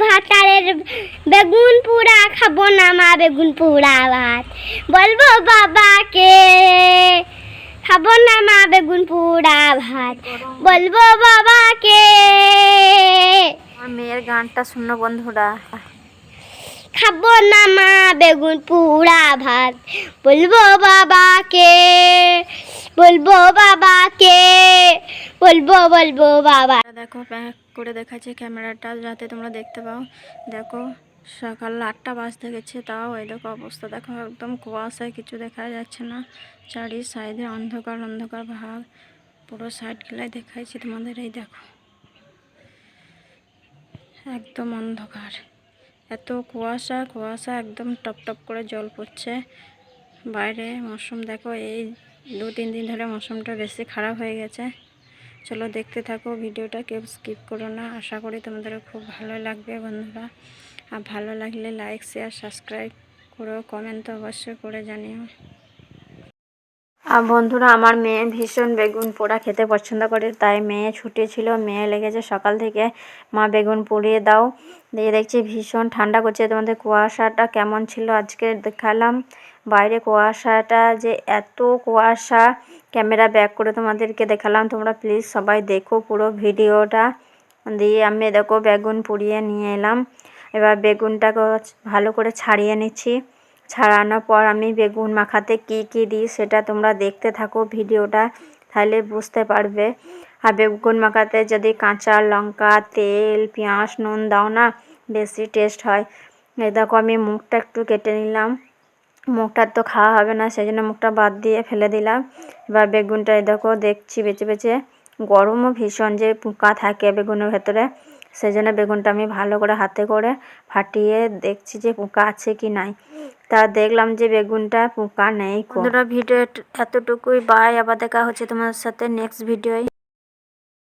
ভাত বেগুন পোড়া খাব না মা বেগুন পোড়া ভাত। বলব বাবাকে খাব না মা বেগুন পোড়া ভাত। বলব বাবাকে। মেয়ের গানটা শুনো বন্ধুরা। খাব না মা বেগুন পোড়া ভাত। বলব বাবাকে বলব বাবাকে। বলব, বাবা। দেখো ব্যাক করে দেখাচ্ছে ক্যামেরাটা, যাতে তোমরা দেখতে পাও। দেখো, সকাল আটটা বাজতে গেছে, তাও এই দেখো অবস্থা। দেখো, একদম কুয়াশায় কিছু দেখা যাচ্ছে না। চারি সাইডে অন্ধকার অন্ধকার ভাব পুরো সাইডগুলাই দেখাইছি তোমাদের, এই দেখো। একদম অন্ধকার। এত কুয়াশা কুয়াশা, একদম টপ টপ করে জল পড়ছে। বাইরে মৌসুম, দেখো, এই দু তিন দিন ধরে মৌসুমটা বেশি খারাপ হয়ে গেছে। চলো দেখতে থাকো, ভিডিওটা কেউ স্কিপ করো না। আশা করি তোমাদের খুব ভালো লাগবে বন্ধুরা। আর ভালো লাগলে লাইক শেয়ার সাবস্ক্রাইব করো কমেন্ট তো অবশ্যই করে জানিও। আর বন্ধুরা, আমার মেয়ে ভীষণ বেগুন পোড়া খেতে পছন্দ করে, তাই মেয়ে ছুটি ছিল, মেয়ে লেগেছে সকাল থেকে। মা, বেগুন পুড়িয়ে দাও। দিয়ে দেখছি ভীষণ ঠান্ডা করছে। তোমাদের কুয়াশাটা কেমন ছিল? আজকে দেখালাম। বাইরে কুয়াশাটা যে এত কুয়াশা। ক্যামেরা ব্যাক করে তোমাদেরকে দেখালাম, তোমরা প্লিজ সবাই দেখো পুরো ভিডিওটা। দিয়ে আমি দেখো বেগুন পুড়িয়ে নিয়ে এলাম। এবার বেগুনটাকে ভালো করে ছাড়িয়ে নিচ্ছি। ছাড়ানোর পর আমি বেগুন মাখাতে কি কি দিই সেটা তোমরা দেখতে থাকো ভিডিওটা, তাহলে বুঝতে পারবে। আর বেগুন মাখাতে যদি কাঁচা লঙ্কা, তেল, পেঁয়াজ, নুন দাও না, বেশি টেস্ট হয়। এই দেখো আমি মুখটা একটু কেটে নিলাম। মুখটার তো খাওয়া হবে না, সেই জন্য মুখটা বাদ দিয়ে ফেলে দিলাম। এবার বেগুনটা দেখো, দেখছি বেছে বেছে গরমও ভীষণ যে পোকা থাকে বেগুনের ভেতরে। সেই জন্য বেগুনটা আমি ভালো করে হাতে করে ফাটিয়ে দেখছি যে পোকা আছে কি নাই। তা দেখলাম যে বেগুনটা পোকা নেই বন্ধুরা, ভিডিও এতটুকুই। বাই, আবার দেখা হচ্ছে তোমার সাথে নেক্সট ভিডিওয়